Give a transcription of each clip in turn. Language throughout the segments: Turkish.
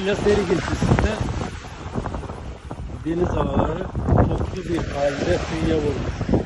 Antalya seri geçişinde deniz anaları toplu bir halde kıyıya vurmuş.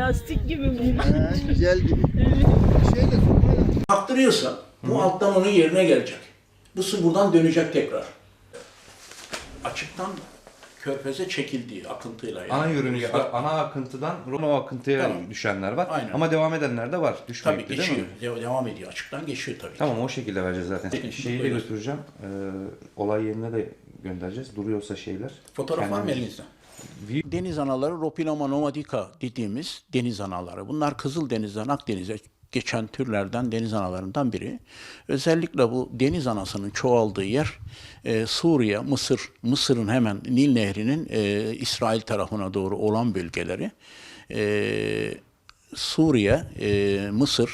Plastik gibi bu. He, güzel gibi. Şeyle sopayla. Aktırıyorsa bu alttan onun yerine gelecek. Bu su buradan dönecek tekrar. Açıktan körfeze çekildiği akıntıyla. Yani. Ana yörünge, ana akıntıdan o akıntıya Tamam. düşenler var. Aynen. Ama devam edenler de var. Düşmeyip Tabii de değil mi? geçiyor. de- Devam ediyor. Açıktan geçiyor tabii. Tamam o şekilde vereceğiz zaten. Şeyi de buyurun. götüreceğim. Ee, olay yerine de göndereceğiz. Duruyorsa şeyler. Fotoğraf var mı Kendimiz- elinizde? Deniz anaları Ropiloma nomadica dediğimiz deniz anaları. Bunlar Kızıldeniz'den Akdeniz'e geçen türlerden deniz analarından biri. Özellikle bu deniz anasının çoğaldığı yer e, Suriye, Mısır, Mısır'ın hemen Nil Nehri'nin e, İsrail tarafına doğru olan bölgeleri. E, Suriye, e, Mısır,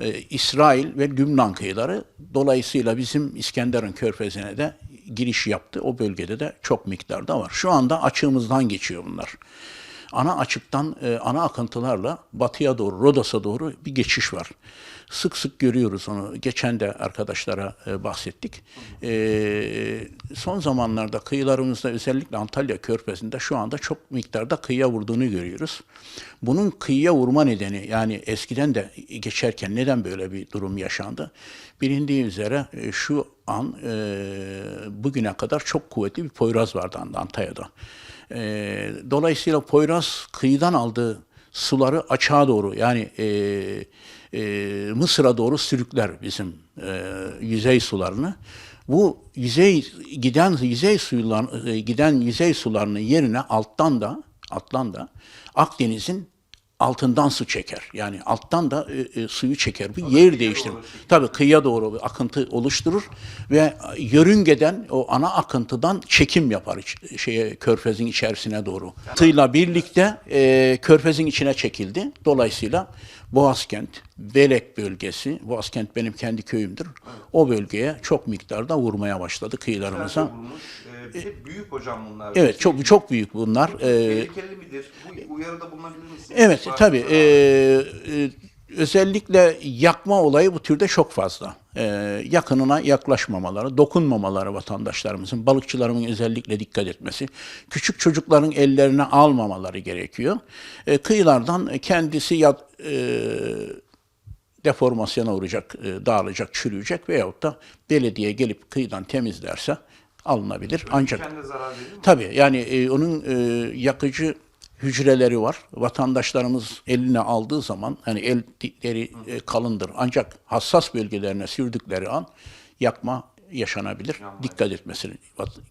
e, İsrail ve Lübnan kıyıları dolayısıyla bizim İskenderun körfezine de giriş yaptı. O bölgede de çok miktarda var. Şu anda açığımızdan geçiyor bunlar. Ana açıktan, e, ana akıntılarla batıya doğru, Rodos'a doğru bir geçiş var. Sık sık görüyoruz onu. Geçen de arkadaşlara e, bahsettik. E, son zamanlarda kıyılarımızda özellikle Antalya Körfezi'nde şu anda çok miktarda kıyıya vurduğunu görüyoruz. Bunun kıyıya vurma nedeni yani eskiden de geçerken neden böyle bir durum yaşandı? Bilindiği üzere e, şu an e, bugüne kadar çok kuvvetli bir Poyraz vardı Antalya'da. E, dolayısıyla Poyraz kıyıdan aldığı suları açığa doğru yani e, e, Mısır'a doğru sürükler bizim e, yüzey sularını. Bu yüzey giden yüzey suylar e, giden yüzey sularının yerine alttan da alttan da Akdeniz'in altından su çeker. Yani alttan da e, e, suyu çeker. Bir yer değiştirir. Tabii kıyıya doğru bir akıntı oluşturur ve yörüngeden o ana akıntıdan çekim yapar iç- şeye körfezin içerisine doğru. Tıyla birlikte e, körfezin içine çekildi. Dolayısıyla Boğazkent, Belek bölgesi, Boğazkent benim kendi köyümdür. O bölgeye çok miktarda vurmaya başladı kıyılarımıza. Bir de büyük hocam bunlar. Evet çok çok büyük bunlar. E, Tehlikeli midir? Bu uyarıda bulunabilir misiniz? Evet Var tabii. e, özellikle yakma olayı bu türde çok fazla. Ee, yakınına yaklaşmamaları, dokunmamaları vatandaşlarımızın, balıkçılarımın özellikle dikkat etmesi, küçük çocukların ellerine almamaları gerekiyor. Ee, kıyılardan kendisi ya e, deformasyona uğrayacak, e, dağılacak, çürüyecek veyahut da belediye gelip kıyıdan temizlerse alınabilir. Ancak? Tabii yani e, onun e, yakıcı hücreleri var. Vatandaşlarımız eline aldığı zaman hani elleri e, kalındır. Ancak hassas bölgelerine sürdükleri an yakma yaşanabilir. Dikkat etmesi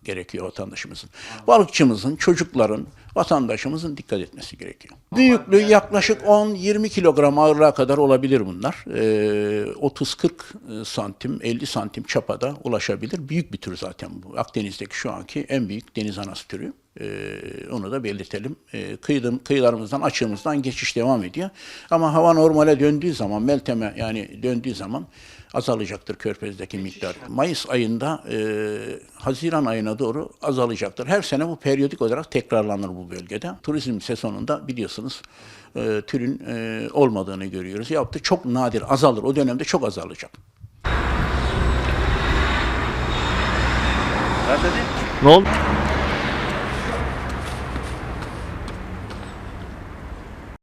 gerekiyor vatandaşımızın. Balıkçımızın, çocukların, vatandaşımızın dikkat etmesi gerekiyor. Büyüklüğü yaklaşık 10-20 kilogram ağırlığa kadar olabilir bunlar. Ee, 30-40 santim, 50 santim çapada ulaşabilir. Büyük bir tür zaten bu. Akdeniz'deki şu anki en büyük deniz anası türü. Ee, onu da belirtelim. Ee, kıyıdım, kıyılarımızdan, açığımızdan geçiş devam ediyor. Ama hava normale döndüğü zaman, Meltem'e yani döndüğü zaman azalacaktır körfezdeki miktar. Mayıs ayında, e, Haziran ayına doğru azalacaktır. Her sene bu periyodik olarak tekrarlanır bu bölgede. Turizm sezonunda biliyorsunuz e, türün e, olmadığını görüyoruz. Da çok nadir azalır. O dönemde çok azalacak. Ne oldu?